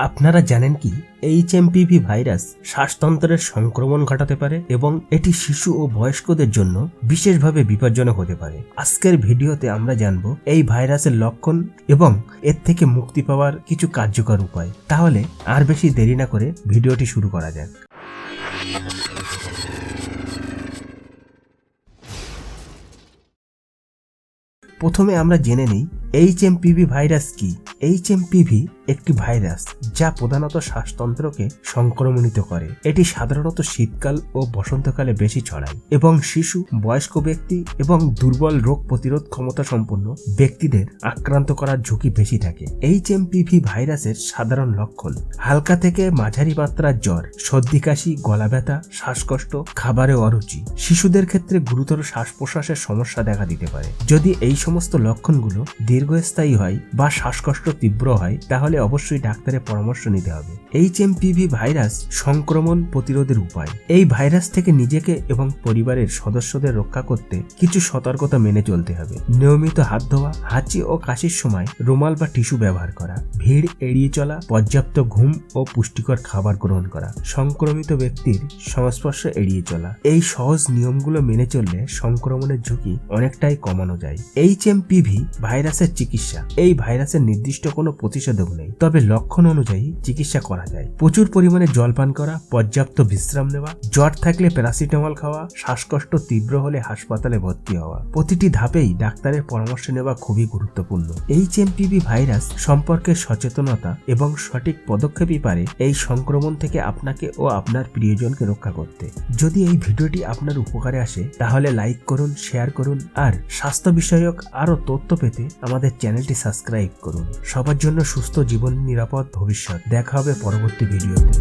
আপনারা জানেন কি? এইচ এইচএমপিভি ভাইরাস শ্বাসতন্ত্রের সংক্রমণ ঘটাতে পারে এবং এটি শিশু ও বয়স্কদের জন্য বিশেষভাবে বিপজ্জনক হতে পারে। আজকের ভিডিওতে আমরা জানব এই ভাইরাসের লক্ষণ এবং এর থেকে মুক্তি পাওয়ার কিছু কার্যকর উপায়। তাহলে আর বেশি দেরি না করে ভিডিওটি শুরু করা যাক। প্রথমে আমরা জেনে নিই এইচ এইচএমপিভি ভাইরাস কি? এইচএমপিভি একটি ভাইরাস যা প্রধানত শ্বাসতন্ত্রকে সংক্রমণিত করে। এটি সাধারণত শীতকাল ও বসন্তকালে বেশি ছড়ায় এবং শিশু, বয়স্ক ব্যক্তি এবং দুর্বল রোগ প্রতিরোধ ক্ষমতা সম্পন্ন ব্যক্তিদের আক্রান্ত করার ঝুঁকি বেশি থাকে। এইচএমপিভি ভাইরাসের সাধারণ লক্ষণ, হালকা থেকে মাঝারি মাত্রার জ্বর, সর্দি কাশি, গলা ব্যথা, শ্বাসকষ্ট, খাবারে অরুচি। শিশুদের ক্ষেত্রে গুরুতর শ্বাস প্রশ্বাসের সমস্যা দেখা দিতে পারে। যদি এই সমস্ত লক্ষণগুলো দীর্ঘস্থায়ী হয় বা শ্বাসকষ্ট তীব্র হয়, তাহলে অবশ্যই ডাক্তারের পরামর্শ নিতে হবে। এইচ ভাইরাস সংক্রমণ প্রতিরোধের উপায়। এই ভাইরাস থেকে নিজেকে এবং পরিবারের সদস্যদের রক্ষা করতে কিছু সতর্কতা মেনে চলতে হবে। নিয়মিত হাত ধোয়া, হাঁচি ও কাশির সময় রুমাল বা টিস্যু ব্যবহার করা, ভিড় এড়িয়ে চলা, পর্যাপ্ত ঘুম ও পুষ্টিকর খাবার গ্রহণ করা, সংক্রমিত ব্যক্তির সংস্পর্শ এড়িয়ে চলা। এই সহজ নিয়মগুলো মেনে চললে সংক্রমণের ঝুঁকি অনেকটাই কমানো যায়। এইচএমপিভি ভাইরাসের চিকিৎসা। এই ভাইরাসের নির্দিষ্ট কোনো প্রতিষেধক নেই। তবে লক্ষণ অনুযায়ী চিকিৎসা করা যায়। প্রচুর পরিমাণে জল পান করা, পর্যাপ্ত বিশ্রাম নেওয়া, জ্বর থাকলে প্যারাসিটামল খাওয়া, শ্বাসকষ্ট তীব্র হলে হাসপাতালে ভর্তি হওয়া। প্রতিটি ধাপেই ডাক্তারের পরামর্শ নেওয়া খুবই গুরুত্বপূর্ণ। এইচএমপিভি ভাইরাস সম্পর্কে সচেতনতা এবং সঠিক পদক্ষেপই পারে এই সংক্রমণ থেকে আপনাকে ও আপনার প্রিয়জনকে রক্ষা করতে। যদি এই ভিডিওটি আপনার উপকারে আসে, তাহলে লাইক করুন, শেয়ার করুন আর স্বাস্থ্য বিষয়ক আরও তথ্য পেতে আমাদের চ্যানেলটি সাবস্ক্রাইব করুন। সবার জন্য সুস্থ জীবন নিরাপদ ভবিষ্যৎ। দেখা হবে পরবর্তী ভিডিওতে।